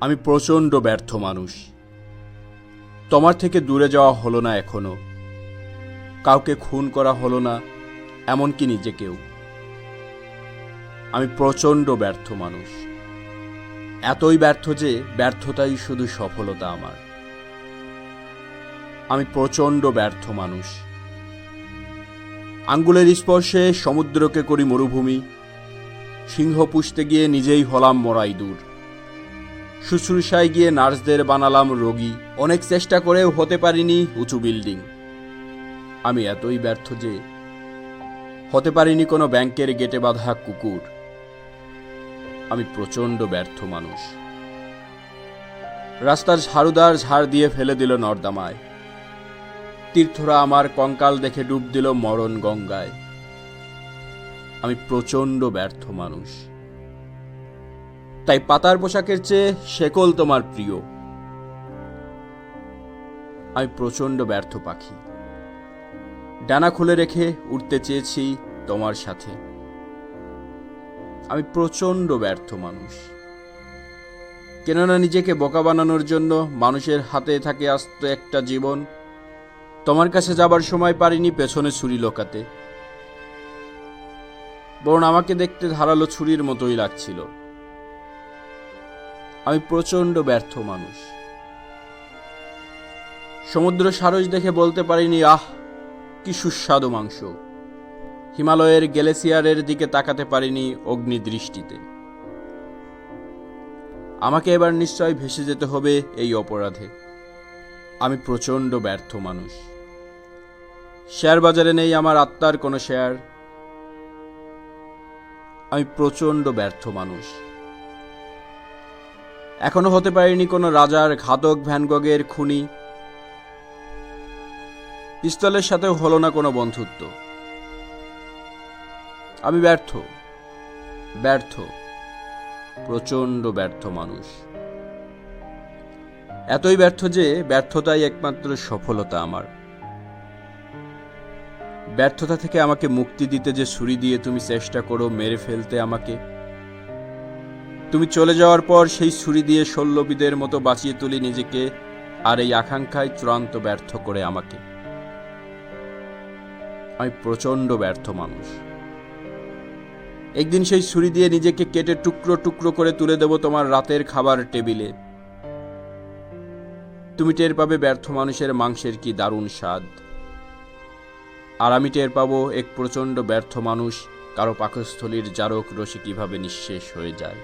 আমি প্রচণ্ড ব্যর্থ মানুষ। তোমার থেকে দূরে যাওয়া হলো না এখনও। কাউকে খুন করা হলো না, এমনকি নিজেকেও। আমি প্রচণ্ড ব্যর্থ মানুষ। এতই ব্যর্থ যে ব্যর্থতাই শুধু সফলতা আমার। আমি প্রচণ্ড ব্যর্থ মানুষ। আঙ্গুলের স্পর্শে সমুদ্রকে করি মরুভূমি। সিংহ পুষতে গিয়ে নিজেই হলাম মরাই দূর। শুশ্রূষায় গিয়ে নার্সদের বানালাম রোগী। অনেক চেষ্টা করেও হতে পারিনি উঁচু বিল্ডিং। আমি এতই ব্যর্থ যে হতে পারিনি কোনো ব্যাংকের গেটে বাঁধা কুকুর। আমি প্রচণ্ড ব্যর্থ মানুষ। রাস্তার ঝাড়ুদার ঝাড় দিয়ে ফেলে দিল নর্দামায়। তীর্থরা আমার কঙ্কাল দেখে ডুব দিল মরণ গঙ্গায়। আমি প্রচণ্ড ব্যর্থ মানুষ। তাই পাতার পোশাকের চেয়ে শেকল তোমার প্রিয়। আমি প্রচণ্ড ব্যর্থ পাখি। ডানা খুলে রেখে উঠতে চেয়েছি তোমার সাথে। আমি প্রচণ্ড ব্যর্থ মানুষ। কেননা নিজেকে বোকা বানানোর জন্য মানুষের হাতে থাকে আস্ত একটা জীবন। তোমার কাছে যাবার সময় পারিনি পেছনে ছুরি লোকাতে। বরং আমাকে দেখতে ধারালো ছুরির মতোই লাগছিল। আমি প্রচণ্ড ব্যর্থ মানুষ। সমুদ্র সারস দেখে বলতে পারিনি, আহ, কি সুস্বাদু মাংস। হিমালয়ের গ্যালেসিয়ারের দিকে তাকাতে পারিনি অগ্নিদৃষ্টিতে। আমাকে এবার নিশ্চয় ভেসে যেতে হবে এই অপরাধে। আমি প্রচণ্ড ব্যর্থ মানুষ। শেয়ার বাজারে নেই আমার আত্মার কোনো শেয়ার। আমি প্রচণ্ড ব্যর্থ মানুষ। এখনও হতে পারিনি কোনো রাজার ঘাতক ভ্যানগগের খুনি। পিস্তলের সাথেও হলো না কোনো বন্ধুত্ব। আমি ব্যর্থ ব্যর্থ, প্রচণ্ড ব্যর্থ মানুষ। এতই ব্যর্থ যে ব্যর্থতাই একমাত্র সফলতা আমার। ব্যর্থতা থেকে আমাকে মুক্তি দিতে যে ছুরি দিয়ে তুমি চেষ্টা করো মেরে ফেলতে আমাকে তুমি চলে যাওয়ার পর সেই ছুরি দিয়ে শল্যবিদের মতো বাঁচিয়ে তুলি নিজেকে আর এই আকাঙ্ক্ষায় চূড়ান্ত ব্যর্থ করে আমাকে। আমি প্রচণ্ড ব্যর্থ মানুষ। একদিন সেই ছুরি দিয়ে নিজেকে কেটে টুকরো টুকরো করে তুলে দেব তোমার রাতের খাবার টেবিলে। তুমি টের পাবে ব্যর্থ মানুষের মাংসের কি দারুণ স্বাদ। আর আমি টের পাবো এক প্রচণ্ড ব্যর্থ মানুষ কারও পাকস্থলীর জারক রসে কীভাবে নিঃশেষ হয়ে যায়।